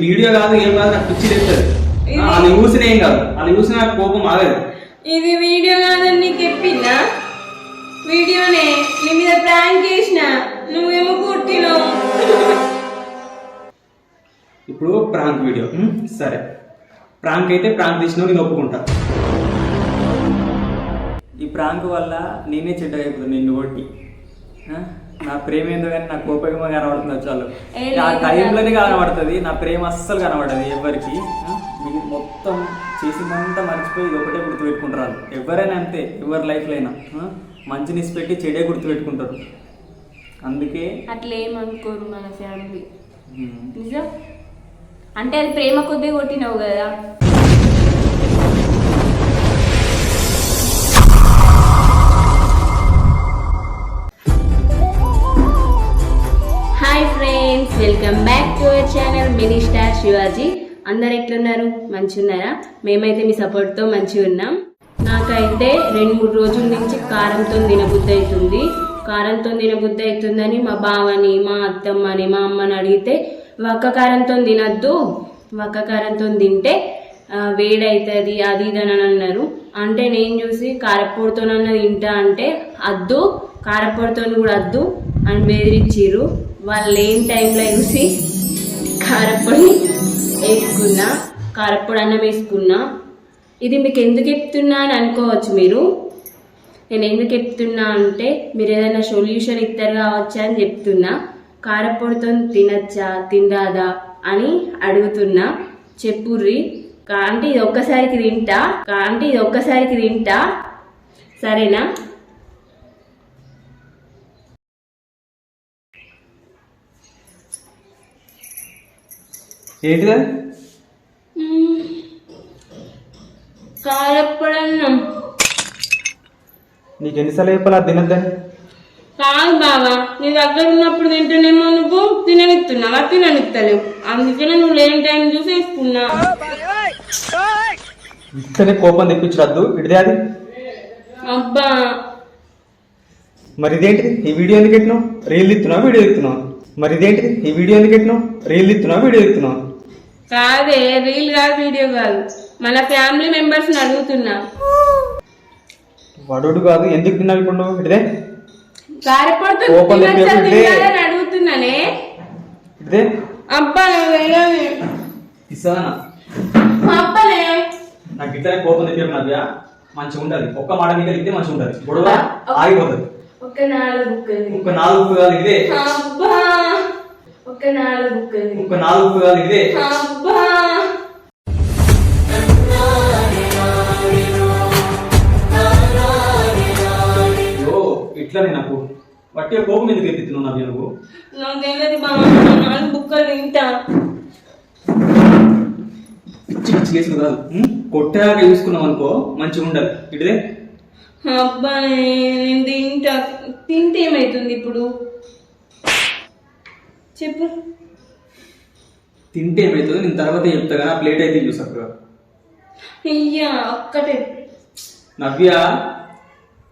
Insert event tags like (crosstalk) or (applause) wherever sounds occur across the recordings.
Video కాదు ఏం కాదు నాకు పిచ్చి తెస్తుంది అది చూసిన ఏం కాదు. అది చూసిన నాకు కోపం ఆగదు. ఇది వీడియో కాదని నీకు చెప్పిందా వీడియోనే నీ మీద ప్రాంక్ చేసిన? నువ్వేమో కుట్టినావు. ఇప్పుడు ప్రాంక్ వీడియో. సరే. ప్రాంక్ అయితే ప్రాంక్ తీసినావు నేను ఒప్పుకుంటా. ఈ ప్రాంక్ వల్ల నేనే చెడ్డ అయిపోతుంది నిన్ను కొట్టి. ఆ? నా ప్రేమ ఏందో కానీ నా కోపంగా కనబడుతుంది చాలు. ఆ టైంలోనే కనబడుతుంది నా ప్రేమ అస్సలు కనబడదు ఎవరికి? మీకు మొత్తం చేసిందంతా మర్చిపోయి ఇది ఒకటే గుర్తుపెట్టుకుంటారు. ఎవరైనా అంతే ఎవరి లైఫ్లో అయినా. ఆ? మంచిని పెట్టి చెడే గుర్తుపెట్టుకుంటారు. అందుకే అట్లా ఏమనుకోరు మన ఫ్యామిలీ. నిజం? అంటే అది ప్రేమ కొద్ది కొట్టినావు కదా. Welcome back to our channel mini star Shivaji అందరు ఎట్లున్నారు? మంచిగా ఉన్నారా మేమైతే మీ సపోర్ట్తో మంచిగా ఉన్నాం. నాకైతే రెండు మూడు రోజుల నుంచి కారంతో తినబుద్ధి అవుతుంది. కారంతో తినబుద్ధి అవుతుందని మా బావని మా అత్తమ్మని మా అమ్మని అడిగితే వక్క కారంతో తినద్దు. వక్క కారంతో తింటే వేడవుతుంది అది ఇది అని అన్నారు. అంటే నేను చూసి కారపొడితోనన్నా తింటా అంటే అద్దు. కారపొడితో కూడా అద్దు అని బెదిరించిర్రు. వాళ్ళు లేని టైంలో చూసి కారపొడి వేసుకున్నా కారపొడి అన్నం వేసుకున్నా. ఇది మీకు ఎందుకు చెప్తున్నా అని అనుకోవచ్చు మీరు. నేను ఎందుకు చెప్తున్నా అంటే మీరు ఏదైనా సొల్యూషన్ ఇస్తారు కావచ్చా అని చెప్తున్నా. కారపొడితో తినచ్చా తినరాదా అని అడుగుతున్నా. చెప్పుర్రి. కా- అంటే ఇది ఒక్కసారికి తింటా. కా- అంటే ఇది ఒక్కసారికి తింటా. సరేనా? ఏంటిదా? నీకు ఎన్నిసార్లు చెప్పాలి తినద్దని? కాదు బావా నీ దగ్గర ఉన్నప్పుడు తింటేనేమో నువ్వు తిననిస్తున్నావా తిననిస్తలేవు అందుకనే నువ్వు లేని టైం చూసి వేసుకున్నా. ఇస్తేనే కోపం తెప్పించరద్దు ఇడిదే అది. అబ్బా. మరి ఇదేంటిది? ఈ వీడియో ఎందుకు ఎట్టినావు రీల్ ఇస్తున్నావు వీడియో ఇస్తున్నావు మరి ఇదేంటిది? ఈ వీడియో ఎందుకు ఎట్టినావు రీల్ ఇస్తున్నావు వీడియో ఇస్తున్నావు కాదే రీల్ కాదు వీడియో కాదు. మన ఫ్యామిలీ మెంబర్స్ని అడుగుతున్నా. వడుడు కాదు ఎందుకు తిన్నావు ఇప్పుడు నువ్వు అడుగుతున్నానే? ఇడిదే అబ్బా నాకు ఇట్లనే కోపం మంచిగా ఉండాలి. ఒక్క మాట ఇస్తే మంచిగా ఉండాలి. గొడవ ఆగిపోతుంది. ఒక నాలుగు ఇంకో నాలుగు కాదు ఇదే. ఒక నాలుగు బుక్కలు ఇంకో నాలుగు కాదు ఇదే అబ్బా! అయ్యో ఇట్లనే నాకు? వట్టిగా కోపం ఎందుకు ఎత్తిస్తున్నావు నవ్య నువ్వు నాకు తెలియదు బావ నాలుగు బుక్కలు తింటా. పిచ్చి పిచ్చి చేసుడు కాదు? కొట్టాక చూసుకున్నావు అనుకో మంచిగా ఉండాలి ఇటుదే. అబ్బా నేను తింటా. తింటే ఏమైతుంది ఇప్పుడు? చెప్పు. తింటే ఏమవుతుందో నేను తర్వాత చెప్తా కానీ ఆ ప్లేట్ అయితే చూసాక అయ్యా ఒక్కటే. నవ్య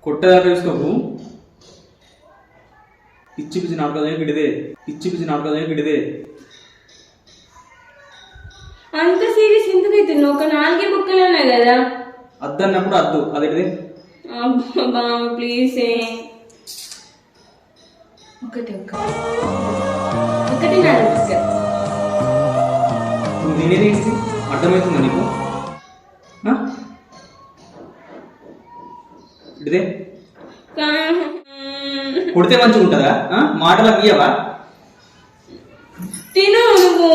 కొట్టదాకా చూసుకోకు. పిచ్చి పిచ్చి నాటకాలే గిడిదే పిచ్చి పిచ్చి నాటకాలే గిడిదే అంత సీరియస్ ఎందుకు అవుతున్నావు ఒక నాలుగే బుక్కలు ఉన్నాయి కదా. అద్దన్నప్పుడు అద్దు. అబ్బా బావ ప్లీజ్ ఒకటి ఒకటి నువ్వు అర్థమవుతుందా నీకు? కా- కొడితే మంచిగా ఉంటుందా? మాటలకు ఇయ్యవా? తిను నువ్వు?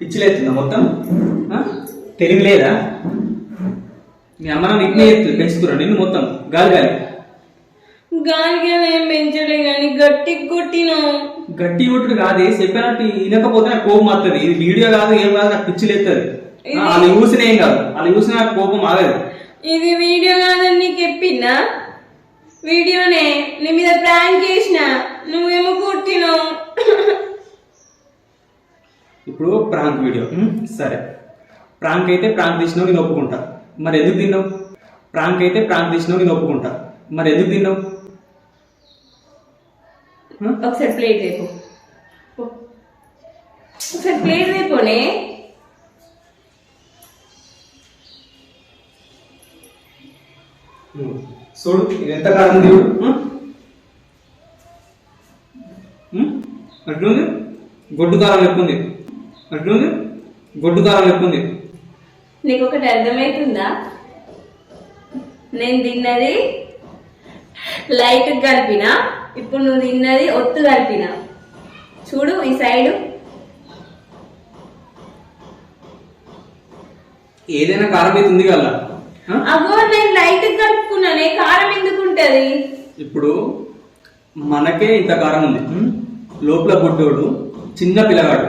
పిచ్చిలేస్తుందా మొత్తం? తెలివి లేదా మీ అమ్మ నాన్న ఇట్నే ఎత్తు పెంచుతురా నిన్ను మొత్తం గాలి గాలి. గాలికి ఏం పెంచలే కానీ గట్టి కొట్టినావు గట్టి కొట్టుడు కాదే చెప్పినట్టు వినకపోతే నాకు కోపం వస్తుంది ఇది వీడియో కాదు ఏం కాదు నాకు పిచ్చిలేస్తుంది అది చూసిన ఏం కాదు. అది చూసిన నాకు కోపం ఆగదు. ఇది వీడియో కాదని నీకు చెప్పిందా వీడియోనే నీ మీద ప్రాంక్ చేసిన? నువ్వేమో కుట్టినావు. ఇప్పుడు ప్రాంక్ వీడియో? సరే. ప్రాంక్ అయితే ప్రాంక్ తీసినావు నేను ఒప్పుకుంటా మరి ఎందుకు తిన్నావు? ప్రాంక్ అయితే ప్రాంక్ తీసినావు నేను ఒప్పుకుంటా మరి ఎందుకు తిన్నావు? ఒకసారి ప్లేట్ రేపు ఒకసారి ప్లేట్ రేపోనే. చూడు ఎంత ఉమ్? ఉమ్? అట్లుంది గొడ్డు కారం లెక్క ఉంది. అట్లుంది గొడ్డు కారం లెక్క ఉంది. నీకు ఒకటి అర్థమవుతుందా నేను తిన్నది లైట్ కలిపిన ఇప్పుడు నువ్వు తిన్నది ఒత్తు కలిపిన. చూడు ఈ సైడ్. ఏదైనా కారం అయితే ఉంది కదా? అగో నేను లైట్ కలుపుకున్నానే కారం ఎందుకు ఉంటది? ఇప్పుడు మనకే ఇంత కారం ఉంది? లోపల గుడ్డోడు చిన్న పిల్లగాడు?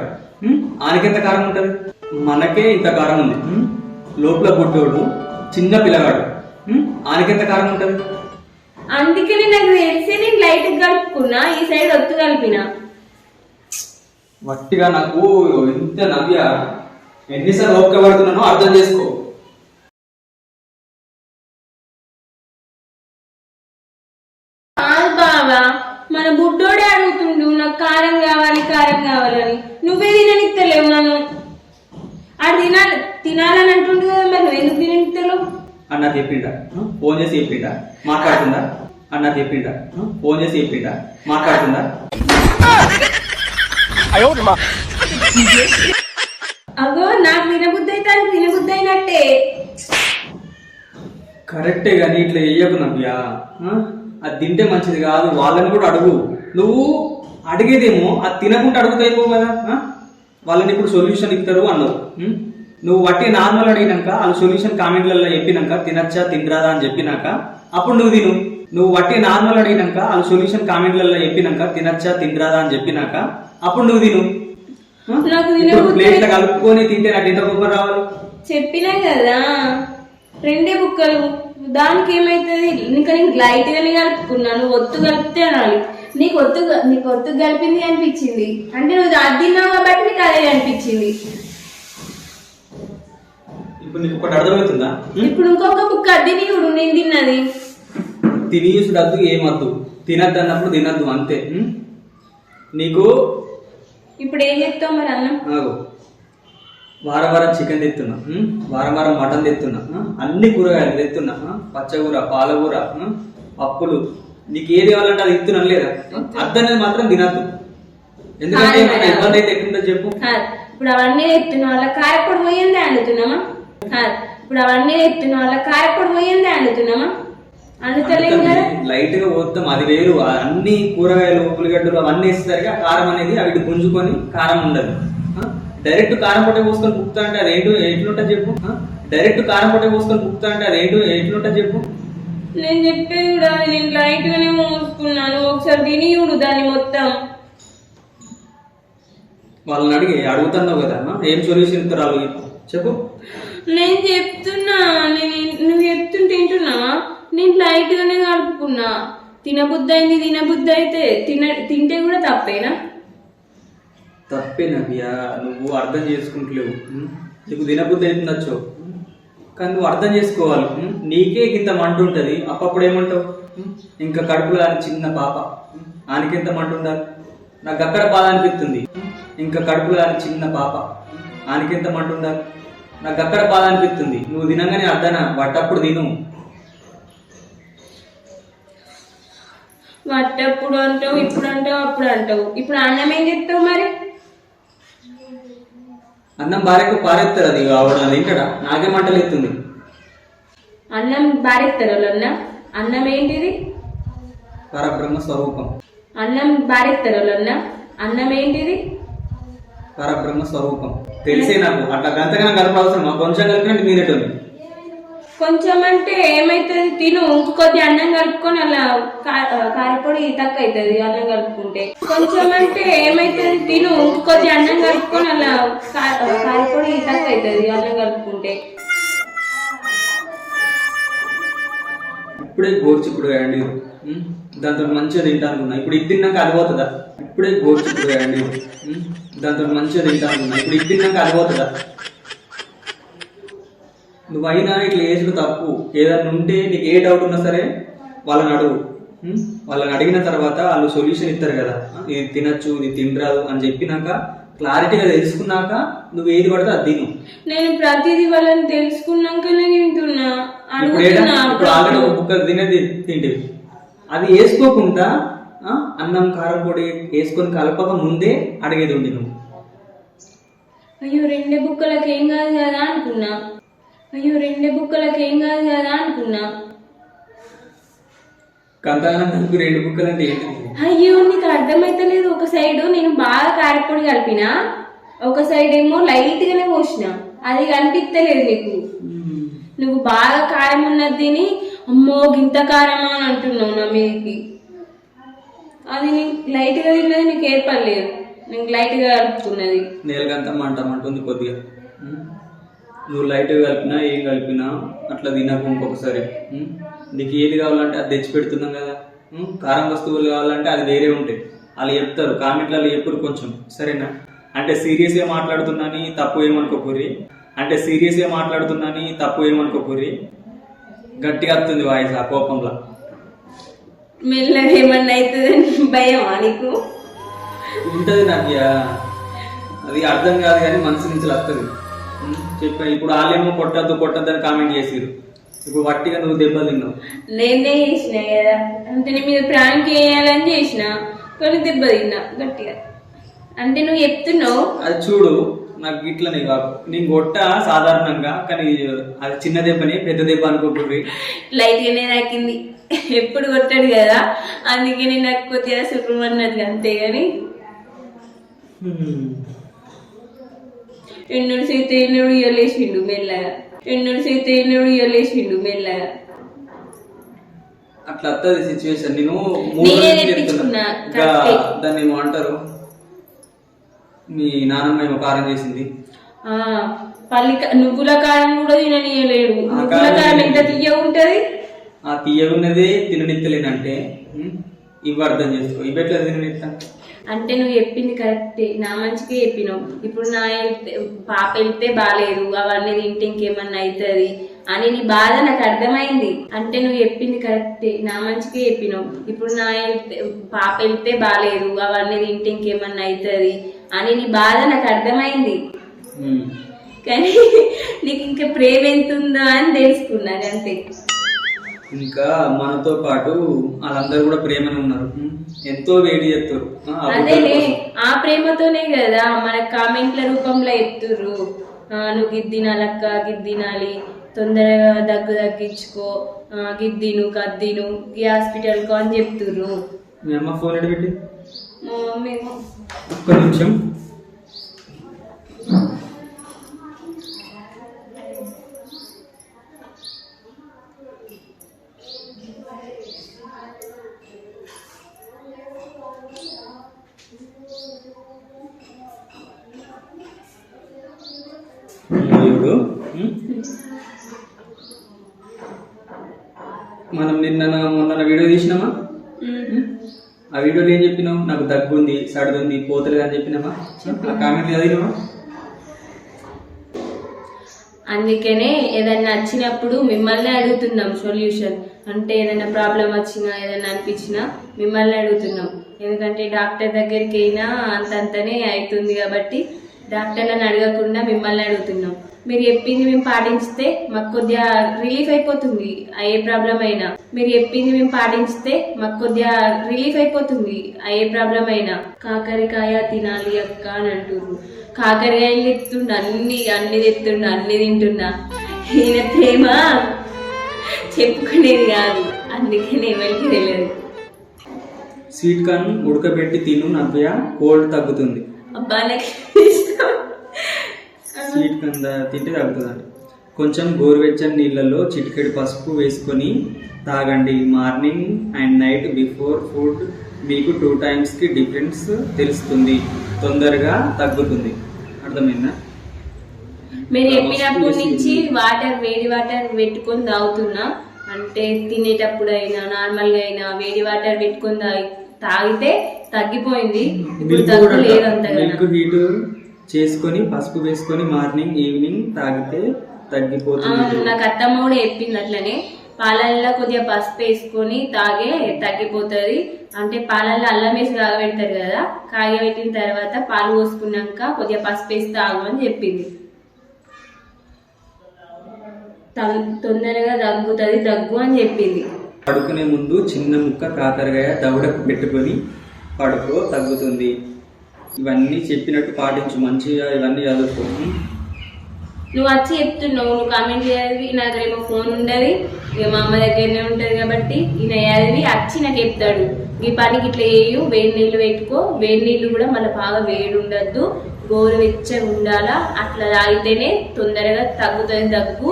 ఆనకెంత కారం ఉంటది? మనకే ఇంత కారం ఉంది? లోపల గుడ్డోడు చిన్న పిల్లగాడు? ఆనకెంత కారం ఉంటది? అందుకని నాకు తెలిసి నేను లైట్ కలుపుకున్నా ఈ సైడ్ ఒత్తు కలిపిన. వట్టిగా నాకు ఎంత నవ్య ఎన్నిసార్లు ఓపిక పడుతున్నానో అర్థం చేసుకో కాదు బావా మన బుడ్డోడే అడుగుతుండు నాకు కారం కావాలి కారం కావాలని నువ్వే తిననిస్తలేవు నన్ను ఆడు తినాలి తినాలని అంటుండు కదా మరి నువ్వు ఎందుకు తిననిస్తలేవు అన్న చెప్పిండా? ఫోన్ చేసి చెప్పిండా మాట్లాడుతుందా అన్న చెప్పిండా? ఫోన్ చేసి చెప్పిండా మాట్లాడుతుందా అగో నాకు తినబుద్ధి అయితే అయినట్టే కరెక్టే కానీ ఇట్లా చెయ్యకు నవ్య ఆ? అది తింటే మంచిది కాదు వాళ్ళని కూడా అడుగు నువ్వు అడిగేదేమో అది తినకుండా అడుగుతాయిపో కదా? వాళ్ళని ఇప్పుడు సొల్యూషన్ ఇస్తారు అన్నావు ఉం? నువ్వు వట్టి నార్మల్ అడిగినాక వాళ్ళు సొల్యూషన్ కామెంట్లలో చెప్పినాక తినచ్చా తినరాదా అని చెప్పినాక అప్పుడు నువ్వు తిను. నువ్వు వట్టి నార్మల్ అడిగినాక వాళ్ళు సొల్యూషన్ కామెంట్లలో చెప్పినాక తినచ్చా తినరాదా అని చెప్పినాక అప్పుడు నువ్వు తిను. ప్లేట్లో కలుపుకొని తింటే నాకు ఎంత గొప్ప రావాలి? చెప్పినా కదా. రెండే బుక్కలు దానికి ఏమైతుంది? ఇంకా నేను లైట్ గానే కలుపుకున్నాను ఒత్తు కలిపితే అనాలి నీకు ఒత్తు నీకు ఒత్తు కలిపింది అనిపించింది. అంటే నువ్వు అది తిన్నావు కాబట్టి నీకు అదే అనిపించింది. ఇప్పుడు నీకు ఒకటి అర్థమవుతుందా? ఉం? ఇప్పుడు ఇంకొక బుక్ అది నీడు నేను తిన్నది. తినేసుడు వద్దు ఏమద్దు. తినద్దు అన్నప్పుడు తినద్దు అంతే. ఉం? నీకు? ఇప్పుడు ఏం చెప్తావు మరి అన్నం? ఆగు. వారం వారం చికెన్ తెస్తున్నా ఉం? వారం వారం మటన్ తెస్తున్నా? అన్ని కూరగాయలు తెస్తున్నా ఆ? పచ్చకూర పాలకూర? పప్పులు. నీకు ఏది కావాలంటే అది ఇస్తున్నా లేదా అద్దు అనేది మాత్రం తినద్దు. ఎందుకంటే కాదు మన మేడం. ఇబ్బంది అయితే ఎట్లుందో చెప్పు. కాదు. ఇప్పుడు అవన్నీ ఎత్తున్నా వాళ్ళ కారపొడి పోయిందే అనుతున్నామా కాదు ఇప్పుడు అవన్నీ ఎత్తున్నా వాళ్ళ కారపొడి పోయిందే అనుతున్నామా అనుతలేం కదా లైట్గా పోతాం అది వేరు. ఆ అన్ని కూరగాయలు ఉల్లిగడ్డలు అవన్నీ వేసేసరికి ఆ కారం అనేది అవి గుంజుకొని కారం ఉండదు? డైరెక్ట్ కారం పొట్ట పోసుకొని పుక్తా అంటే అది ఏంటో ఎట్లుంటుంది చెప్పు? డైరెక్ట్ కారం పొట్ట పోసుకొని పుక్తా అంటే అది ఏంటో ఎట్లుంటుంది చెప్పు? నేను చెప్పేది కూడా నేను లైట్ గానే మోసుకున్నాను. ఒకసారి తిని చూడు దాన్ని మొత్తం. వాళ్ళని అడిగి అడుగుతున్నావు కదా? ఏం సొల్యూషన్ ఇస్తారు చెప్పు. నేను చెప్తున్నా నేను నువ్వు చెప్తుంటే వింటున్నావా? నేను లైట్ గానే కలుపుకున్నా. తినబుద్ధి అయింది తినబుద్ధి అయితే తిన తింటే కూడా తప్పేనా? తప్పే నువ్వు అర్థం చేసుకుంటలేవు. ఉం? నీకు తినబుద్ధి అవుతుందచ్చు కానీ నువ్వు అర్థం చేసుకోవాలి. నీకే ఇంత మంట ఉంటుంది. అప్పప్పుడు ఏమంటావు? ఇంకా కడుపులో అని చిన్న పాప. ఉం? మంట ఉండాలి? నాకు అక్కడ బాధ అనిపిస్తుంది. ఇంకా కడుపులో అని చిన్న పాప. ఉం? మంట ఉండాలి? నాకు అక్కడ బాధ అనిపిస్తుంది. నువ్వు తినగానే అర్థనా వాటప్పుడు తిను. వట్టప్పుడు అంటావు ఇప్పుడు అంటావు అప్పుడు అంటావు. ఇప్పుడు అన్నం ఏం చెప్తావు మరి? అన్నం భార్యకు పారేస్తారు అది ఆవిడ అది తింటాడా? నాకే మంటలు ఎత్తుంది. అన్నం బారెత్తారు వాళ్ళన్న అన్నం ఏంటిది? పరబ్రహ్మ స్వరూపం. అన్నం బారెత్తారు వాళ్ళన్న అన్నం ఏంటిది? పరబ్రహ్మ స్వరూపం తెలిసే నాకు అట్లా గంతగా కలప అవసరం కొంచెం కలిపినట్టు మీరేటోని కొంచెం అంటే ఏమైతుంది తిను ఇంక కొద్ది అన్నం కలుపుకొని అలా కారపొడి తక్కువ అవుతుంది అన్నం కలుపుకుంటే. కొంచెం అంటే ఏమైతుంది తిను ఇంక కొద్ది అన్నం కలుపుకొని అలా కారపొడి తక్కువ అవుతుంది అన్నం కలుపుకుంటే. ఇప్పుడే గోర్చిప్పుడు ఉం? దాంతో మంచిగా తింటా అనుకున్నా ఇప్పుడు ఇది తిన్నాక అది పోతుందా? ఇప్పుడే గోర్చిప్పుడు ఉం? దాంతో మంచిగా తింటా అనుకున్నా ఇప్పుడు ఇది తిన్నాక అది పోతుందా? నువ్వైనా ఇట్లా వేసుడు తప్పు. ఏదన్నా ఉంటే నీకు ఏ డౌట్ ఉన్నా సరే వాళ్ళని అడుగు? వాళ్ళని అడిగిన తర్వాత వాళ్ళు సొల్యూషన్ ఇస్తారు కదా. ఇది తినచ్చు ఇది తినరాదు అని చెప్పినాక క్లారిటీగా తెలుసుకున్నాక నువ్వు ఏది పడితే అది తిను. నేను ప్రతిదీ వాళ్ళని తెలుసుకున్నాకనే తింటున్నా. ఇప్పుడు ఆల్రెడీ ఒక బుక్క తినేది తింటివి. అది వేసుకోకుండా అన్నం కారం పొడి వేసుకొని కలపక ముందే అడిగేది ఉండి నువ్వు. అయ్యో రెండే బుక్కలకి ఏం కాదు కదా అనుకున్నా. అయ్యో రెండే బుక్కలకి ఏం కాదు కదా అనుకున్నా. కంతానందానికి రెండు బుక్కలు అంటే ఏంటిది అయ్యో నీకు అర్థమైతలేదు. ఒక సైడ్ నేను బాగా కారపొడి కలిపిన ఒక సైడ్ ఏమో లైట్ గానే పోసిన. అది కనిపిస్తలేదు నీకు. నువ్వు బాగా కారం ఉన్నది తిని అమ్మో గింత కారమా అని అంటున్నావు నా మీదకి. అది నీకు లైట్గా తిన్నది నీకు ఏర్పడలేదు. నీకు లైట్గా కలుపుతున్నది నేలకంతా మంట మంటుంది కొద్దిగా. నువ్వు లైట్ కలిపినా ఏం కలిపినా అట్లా తినకు ఇంకొకసారి. నీకు ఏది కావాలంటే అది తెచ్చి పెడుతున్నాం కదా. కారం వస్తువులు కావాలంటే అది వేరే ఉంటాయి. వాళ్ళు చెప్తారు. కామెంట్లలో చెప్పురు కొంచెం. సరేనా? అంటే సీరియస్గా మాట్లాడుతున్నాని తప్పు ఏమనుకోకూరి అంటే సీరియస్గా మాట్లాడుతున్నాని తప్పు ఏమనుకోకూరి గట్టిగా వస్తుంది వాయిస్ ఆ కోపంలో. మెల్లగా ఏమన్నా అవుతుందని భయమా నీకు? ఉంటది నవ్య. అది అర్థం కాదు కానీ మనసు నుంచి వస్తుంది. చెప్పా ఇప్పుడు వాళ్ళేమో కొట్టద్దు కొట్టద్దు అని కామెంట్ చేసిరు ఇప్పుడు వట్టిగా నువ్వు దెబ్బలు తిన్నావు. నేనే చేసిన కదా. అంటే నీ మీద ప్రాంక్ చేయాలని చేసిన కానీ దెబ్బ తిన్నా గట్టిగా. అంటే నువ్వు చెప్తున్నావు. అది చూడు నాకు ఇట్లనే కాదు. నేను కొట్ట సాధారణంగా కానీ అది చిన్న దెబ్బని పెద్ద దెబ్బ అనుకోకూడదు లైట్ గానే తాకింది ఎప్పుడు కొట్టాడు కదా అందుకే నేను నాకు కొద్దిగా సుఖం అన్నది అంతే గాని. ఎన్నుడు సీత ఎన్నుడు ఇయ్యలేసిండు మెల్లగా. ఎన్నుడు సీత ఎన్నుడు ఇయ్యలేసిండు మెల్లగా. అట్లా వస్తుంది సిచ్యువేషన్ నేను. దాన్ని ఏమో అంటారు మీ నాన్నమ్మ ఏమో కారం చేసింది? పల్లి నువ్వుల కారం కూడా తిననీయలేడు. నువ్వుల కారం ఎంత తీయ ఉంటది ఆ తీయగున్నదే తిననిత్తలేనంటే? ఇవి అర్థం చేసుకో. ఇవి ఎట్లా తిననిస్తా అంటే నువ్వు చెప్పింది కరెక్టే. నా మంచిగా చెప్పినావు. ఇప్పుడు నా వెళ్తే పాప వెళ్తే బాగాలేదు అవన్నీ తింటే ఇంకేమన్నా అవుతుంది అని నీ బాధ నాకు అర్థమైంది. అంటే నువ్వు చెప్పింది కరెక్టే. నా మంచిగా చెప్పినావు. ఇప్పుడు నా వెళ్తే పాప వెళ్తే బాగాలేదు అవన్నీ తింటే ఇంకేమన్నా అవుతుంది అని నీ బాధ నాకు అర్థమైంది. కానీ నీకు ఇంకా ప్రేమ ఎంత ఉందో అని తెలుసుకున్నాను అంతే. ఇంకా మనతో పాటు వాళ్ళందరూ కూడా ప్రేమనే ఉన్నారు? ఎంతో వేడి చేస్తారు. ఆ, ఆ ప్రేమతోనే కదా మన కామెంట్ల రూపంలో ఎత్తుర్రు ఆ, నువ్వు గిద్దినాలక్క గిద్దినాలి తొందరగా దగ్గు తగ్గించుకో గిద్దిను కద్దిను ఈ హాస్పిటల్కు అని చెప్తుర్రు. మీ అమ్మ ఫోన్ పెట్టి ఒక్క నిమిషం. ఇప్పుడు మనం నిన్న మొన్న వీడియో తీసినామా? వీడియోలో ఏం చెప్పినావు? నాకు దగ్గుంది సడుంది పోతలేదు అని చెప్పినామా కామెంట్ చదివినావా? అందుకనే ఏదైనా వచ్చినప్పుడు మిమ్మల్ని అడుగుతున్నాం సొల్యూషన్. అంటే ఏదైనా ప్రాబ్లం వచ్చినా ఏదైనా అనిపించినా మిమ్మల్ని అడుగుతున్నాం. ఎందుకంటే డాక్టర్ దగ్గరికి అయినా అంతంతనే అవుతుంది కాబట్టి డాక్టర్లను అడగకుండా మిమ్మల్ని అడుగుతున్నాం. మీరు చెప్పింది మేము పాటించితే మాకు కొద్దిగా రిలీఫ్ అయిపోతుంది. ఏ ప్రాబ్లం అయినా. మీరు చెప్పింది మేము పాటించితే మాకు కొద్దిగా రిలీఫ్ అయిపోతుంది. ఏ ప్రాబ్లం అయినా. కాకరకాయ తినాలి అక్క అని అంటుర్రు. కాకరకాయలు తెస్తుండ అన్ని అన్ని తెస్తుండ అన్ని తింటున్నా. ఈయన ప్రేమ చెప్పుకునేది కాదు. అందుకని ఎవరికి తెలియదు. స్వీట్ కార్న్ ఉడకబెట్టి తిను నవ్య. కోల్డ్ తగ్గుతుంది. అబ్బా నాకు స్వీట్ కార్న్ దా- తింటే తగ్గుతుందండి కొంచెం గోరువెచ్చని నీళ్ళలో చిటికెడు పసుపు వేసుకొని తాగండి. Morning and night before food మీకు టూ టైమ్స్కి డిఫరెన్స్ తెలుస్తుంది. తొందరగా తగ్గుతుంది. అర్థమైందా? మీరు చెప్పినప్పటి నుంచి వాటర్ వేడి వాటర్ పెట్టుకొని తాగుతున్నా. అంటే తినేటప్పుడు అయినా నార్మల్గా అయినా వేడి వాటర్ పెట్టుకొని తాగి తాగితే తగ్గిపోయింది. ఇప్పుడు మిల్క్ తగ్గు కూడా లేదు అంతగా చేసుకొని పసుపు వేసుకొని మార్నింగ్ ఈవినింగ్ తాగితే తగ్గిపోతుంది. నాకు అత్తమ్మ కూడా చెప్పింది అట్లనే పాలల్లో కొద్దిగా పసుపు వేసుకొని తాగే తగ్గిపోతుంది. అంటే పాలల్లో అల్లం వేసి కాగబెడతారు కదా కాగబెట్టిన తర్వాత పాలు పోసుకున్నాక కొద్దిగా పసుపు వేసి తాగు అని చెప్పింది. తొందరగా దగ్గుతుంది దగ్గు అని చెప్పింది. పడుకునే ముందు చిన్న ముక్క కాకరకాయ దవడకు పెట్టుకొని పడుకో తగ్గుతుంది. ఇవన్నీ చెప్పినట్టు పాటించు మంచిగా ఇవన్నీ చదువుకో. నువ్వు వచ్చి చెప్తున్నావు నువ్వు కామెంట్ చేయాలి నా దగ్గర ఏమో ఫోన్ ఉండదు ఇక మా అమ్మ దగ్గరనే ఉంటుంది కాబట్టి ఈయన చదివి వచ్చి నాకు చెప్తాడు. ఈ పనికి ఇట్లా వేయు వేడి నీళ్ళు పెట్టుకో వేడి నీళ్ళు కూడా మళ్ళీ బాగా వేడి ఉండద్దు గోరువెచ్చగా ఉండాలా అట్లా తాగితేనే తొందరగా తగ్గుతుంది దగ్గు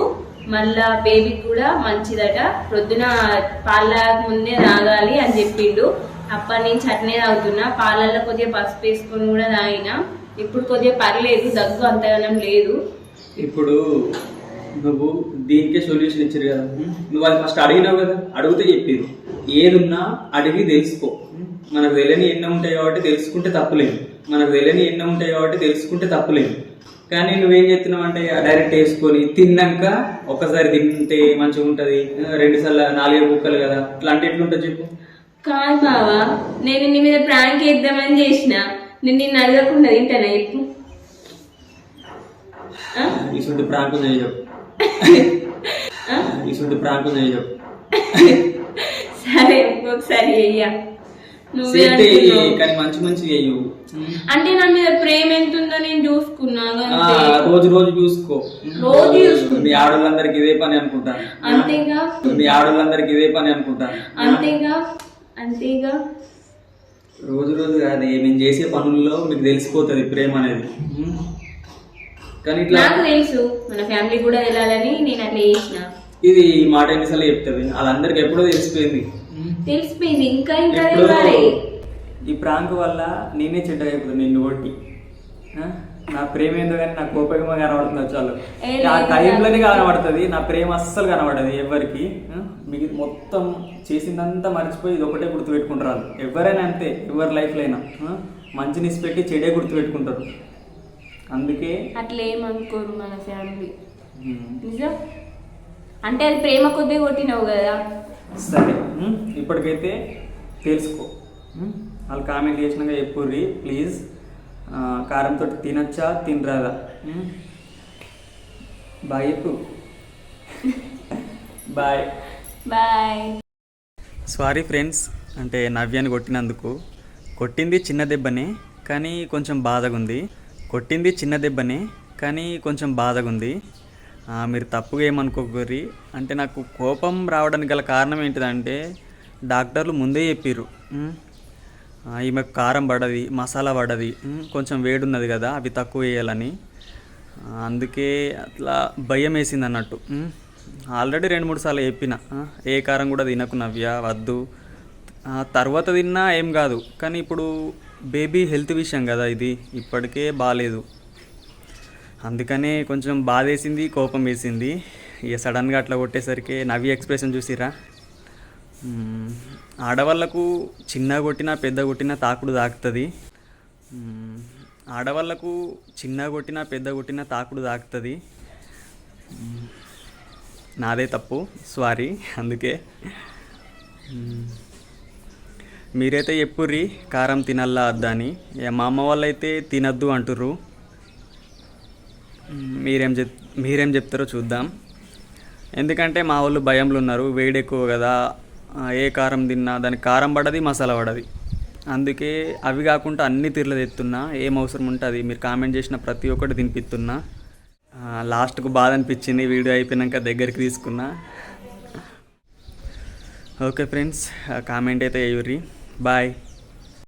మళ్ళా బేబీకి కూడా మంచిదట ప్రొద్దున పాల ముందే తాగాలి అని చెప్పిండు. అప్పటి నుంచి అట్నే తాగుతున్నా. పాలల్లో కొద్దిగా పసుపు వేసుకొని కూడా తాగిన. ఇప్పుడు కొద్దిగా పర్లేదు దగ్గు అంతగానం లేదు. ఇప్పుడు నువ్వు దీనికే సొల్యూషన్ ఇచ్చారు కదా. నువ్వు అది ఫస్ట్ అడిగినావు కదా. అడిగితే చెప్పారు ఏదున్నా అడిగి తెలుసుకో. మనకు తెలియని ఎన్నో ఉంటాయి కాబట్టి తెలుసుకుంటే తప్పులేదు. మనకు తెలియని ఎన్నో ఉంటాయి కాబట్టి తెలుసుకుంటే తప్పులేదు. కానీ నువ్వేం చెప్తున్నావు అంటే డైరెక్ట్ వేసుకొని తిన్నాక ఒకసారి తింటే మంచిగా ఉంటుంది. రెండు సార్లు నాలుగే బుక్కలు కదా. అట్లా అంటే ఎట్లుంటుంది చెప్పు. కాదు బావా నేను నీ మీద ప్రాంక్ వేద్దామని చేసిన. నేను నిన్ను అడగకుండా తింటానా చెప్పు ఆ? ఇసుంటి ప్రాంకు చేయవు ఆ? ఇసుంటి ప్రాంకు చేయవు సరే ఇంకొకసారి నువ్వే. కానీ మంచి మంచి చేయు అంటే నా మీద ప్రేమ ఎంత ఉందో నేను చూసుకున్నాను రోజు రోజు చూసుకో. రోజు చూసుకుంటా. మీ ఆడవాళ్ళందరికి ఇదే పని అనుకుంటా. అంతేగా? మీ ఆడవాళ్ళందరికి ఇదే పని అనుకుంటా. అంతేగా? అంతేగా? రోజు రోజు కాదు మేము చేసే పనుల్లో మీకు తెలిసిపోతుంది ప్రేమ అనేది? కానీ ఇట్లా నాకు తెలుసు. మన ఫ్యామిలీ కూడా వెళ్ళాలని నేను అట్లా చేసిన. ఇది ఈ మాట ఎన్నిసార్లు చెప్తుంది. వాళ్ళందరికి ఎప్పుడో తెలిసిపోయింది? తెలిసిపోయింది. ఇంకా ఇంకా ఎప్పుడో తెలియాలి ఈ ప్రాంక్ వల్ల నేనే చెడ్డ అయిపోతుంది నిన్ను కొట్టి. ఆ? నా ప్రేమ ఏందో కానీ నా కోపంగా కనబడుతుంది చాలు. ఆ టైంలోనే కనబడుతుంది నా ప్రేమ అస్సలు కనబడదు ఎవరికి? మీకు మొత్తం చేసిందంతా మర్చిపోయి ఇది ఒకటే గుర్తుపెట్టుకుంటారు. ఎవరైనా అంతే ఎవరి లైఫ్లో అయినా? మంచిని పెట్టి చెడే గుర్తుపెట్టుకుంటారు. అందుకే అట్లా ఏమనుకోరు మన ఫ్యామిలీ. నిజం? అంటే అది ప్రేమ కొద్ది కొట్టినావు కదా. సరే ఇప్పటికైతే తెలుసుకో వాళ్ళు కామెంట్ చేసినాక చెప్పుర్రి ప్లీజ్. కారంతో తినచ్చా? తినరాదా. బాయ్ చెప్పు. (laughs) బాయ్. బాయ్. సారీ ఫ్రెండ్స్ అంటే నవ్యాన్ని కొట్టినందుకు. కొట్టింది చిన్న దెబ్బనే కానీ కొంచెం బాధగా ఉంది కొట్టింది చిన్న దెబ్బనే కానీ కొంచెం బాధగా ఉంది ఆ, మీరు తప్పుగా ఏమనుకోకర్రి. అంటే నాకు కోపం రావడానికి గల కారణం ఏంటిదంటే డాక్టర్లు ముందే చెప్పిర్రు. ఈమె కారం పడది మసాలా పడది కొంచెం కొంచెం వేడున్నది కదా అవి తక్కువ వేయాలని. అందుకే అట్లా భయం వేసింది అన్నట్టు. ఆల్రెడీ రెండు మూడు సార్లు చెప్పిన. ఏ కారం కూడా తినకు నవ్య వద్దు. తర్వాత తిన్నా ఏం కాదు. కానీ ఇప్పుడు బేబీ హెల్త్ విషయం కదా ఇది ఇప్పటికే బాగాలేదు అందుకనే కొంచెం బాధ వేసింది కోపం వేసింది. ఇక సడన్గా అట్లా కొట్టేసరికి నవ్య ఎక్స్ప్రెషన్ చూసిరా ఆడవాళ్ళకు చిన్న కొట్టినా పెద్ద కొట్టినా తాకుడు తాకుతుంది ఆడవాళ్ళకు చిన్న కొట్టినా పెద్ద కొట్టినా తాకుడు తాకుతుంది నాదే తప్పు సారీ అందుకే. మీరైతే చెప్పుర్రి కారం తినల్లా వద్దా అని ఇక మా అమ్మ వాళ్ళు అయితే తినద్దు అంటుర్రు. మీరేం చెప్ మీరేం చెప్తారో చూద్దాం. ఎందుకంటే మా వాళ్ళు భయంలో ఉన్నారు వేడి ఎక్కువ కదా. ఏ కారం తిన్నా దానికి కారం పడది మసాలా పడది. అందుకే అవి కాకుండా అన్ని తీర్లు తెస్తున్నా ఏం అవసరం ఉంటుంది మీరు కామెంట్ చేసిన ప్రతి ఒక్కటి తినిపిస్తున్నా. లాస్ట్కు బాధ అనిపించింది వీడియో అయిపోయినాక దగ్గరికి తీసుకున్నా. ఓకే ఫ్రెండ్స్ కామెంట్ అయితే వేయుర్రి బాయ్.